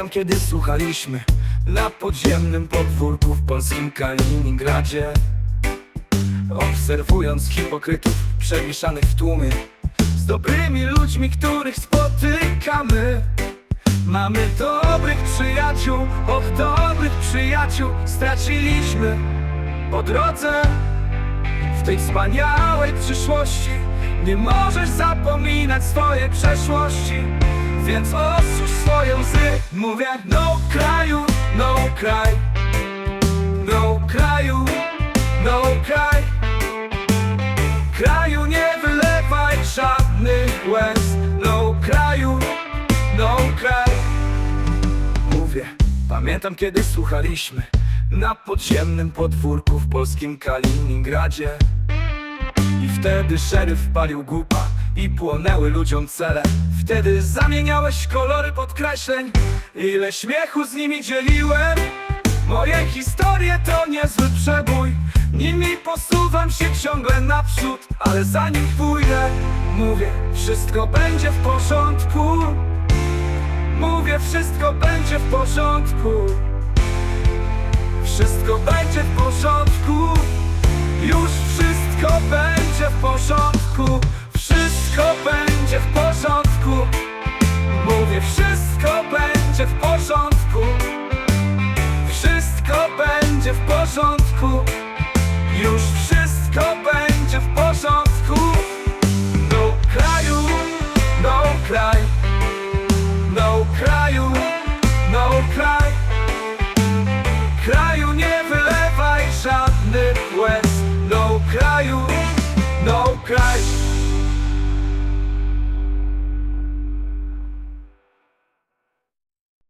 Pamiętam kiedy słuchaliśmy Na podziemnym podwórku w polskim Kaliningradzie. Obserwując hipokrytów przemieszanych w tłumy Z dobrymi ludźmi, których spotykamy Mamy dobrych przyjaciół, och dobrych przyjaciół Straciliśmy po drodze. W tej wspaniałej przyszłości Nie możesz zapominać swojej przeszłości Więc osusz swoje łzy Mówię no kraju, no kraj. No kraju, no kraj. Kraju nie wylewaj żadnych łez. No kraju, no kraj. Mówię, pamiętam kiedy słuchaliśmy Na podziemnym podwórku w polskim Kaliningradzie. I wtedy szeryf palił głupa I płonęły ludziom cele. Wtedy zamieniałeś kolory podkreśleń. Ile śmiechu z nimi dzieliłem. Moje historie to niezły przebój. Nimi posuwam się ciągle naprzód Ale zanim pójdę Mówię, wszystko będzie w porządku. Mówię, wszystko będzie w porządku. Wszystko będzie w porządku. Już wszystko będzie w porządku Wszystko będzie w porządku. Mówię, wszystko będzie w porządku. Wszystko będzie w porządku. Już wszystko będzie